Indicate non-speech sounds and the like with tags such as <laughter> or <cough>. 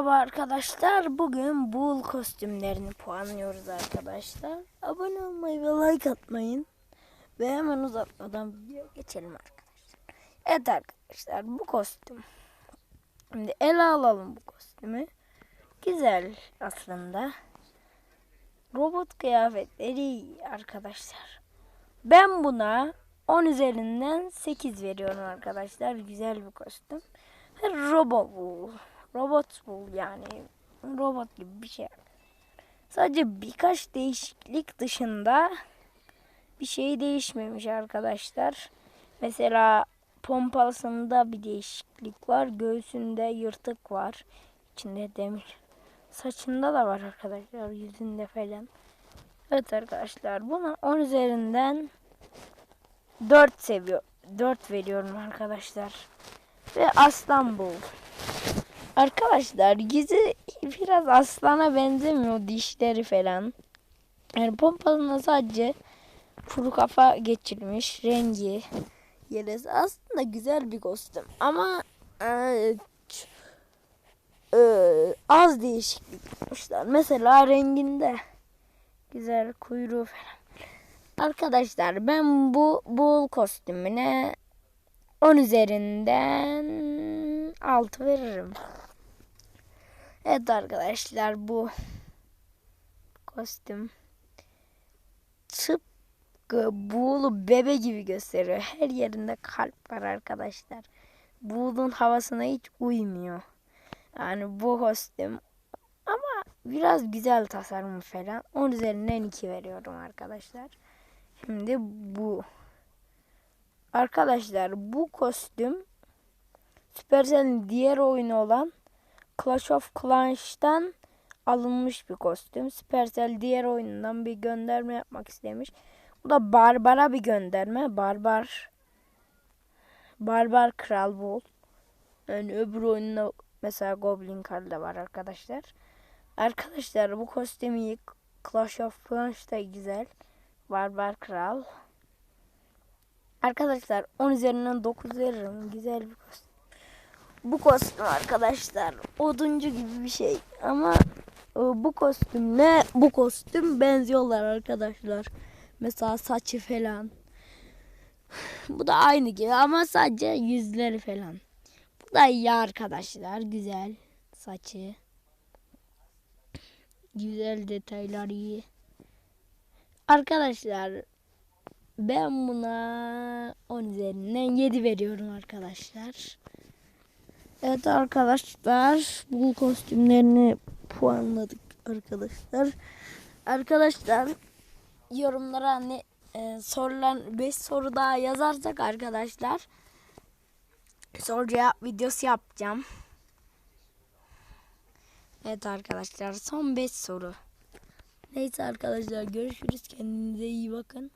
Merhaba arkadaşlar. Bugün Bull kostümlerini puanlıyoruz arkadaşlar. Abone olmayı ve like atmayın. Ve hemen uzatmadan video geçelim arkadaşlar. Evet arkadaşlar bu kostüm. Şimdi ele alalım bu kostümü. Güzel aslında. Robot kıyafetleri arkadaşlar. Ben buna 10 üzerinden 8 veriyorum arkadaşlar. Güzel bir kostüm. Robot bu. Robot bu yani. Robot gibi bir şey. Sadece birkaç değişiklik dışında bir şey değişmemiş arkadaşlar. Mesela pompalısında bir değişiklik var. Göğsünde yırtık var. İçinde demir. Saçında da var arkadaşlar. Yüzünde falan. Evet arkadaşlar buna 10 üzerinden 4 seviyor. 4 veriyorum arkadaşlar. Ve aslan bu. Arkadaşlar yüzü biraz aslana benzemiyor dişleri falan. Yani pompalına sadece kuru kafa geçirmiş rengi. Yeresi aslında güzel bir kostüm ama e, e, az değişiklik yapmışlar. Mesela renginde güzel kuyruğu falan. Arkadaşlar ben bu bul kostümüne 10 üzerinden 6 veririm. Evet arkadaşlar bu kostüm tıpkı buğulu bebe gibi gösteriyor. Her yerinde kalp var arkadaşlar. Buğulun havasına hiç uymuyor. Yani bu kostüm ama biraz güzel tasarım falan. 10 üzerinden 2 veriyorum arkadaşlar. Şimdi bu. Arkadaşlar bu kostüm Supercell'in diğer oyunu olan Clash of Clans'tan alınmış bir kostüm. Supercell diğer oyundan bir gönderme yapmak istemiş. Bu da Barbar'a bir gönderme. Barbar Barbar Kral Bul. Yani öbür oyunda mesela Goblin Karl da var arkadaşlar. Arkadaşlar bu kostüm iyi. Clash of Clans da güzel. Barbar Kral. Arkadaşlar 10 üzerinden 9 veririm. Güzel bir kostüm. Bu kostüm arkadaşlar oduncu gibi bir şey ama e, bu kostümle bu kostüm benziyorlar arkadaşlar. Mesela saçı falan. <sighs> Bu da aynı gibi ama sadece yüzleri falan. Bu da iyi arkadaşlar. Güzel saçı. Güzel detaylar iyi. Arkadaşlar ben buna 10 üzerinden 7 veriyorum arkadaşlar. Evet arkadaşlar bu kostümlerini puanladık arkadaşlar. Arkadaşlar yorumlara ne e, sorulan 5 soru daha yazarsak arkadaşlar soru cevap videosu yapacağım. Evet arkadaşlar son 5 soru. Neyse arkadaşlar görüşürüz kendinize iyi bakın.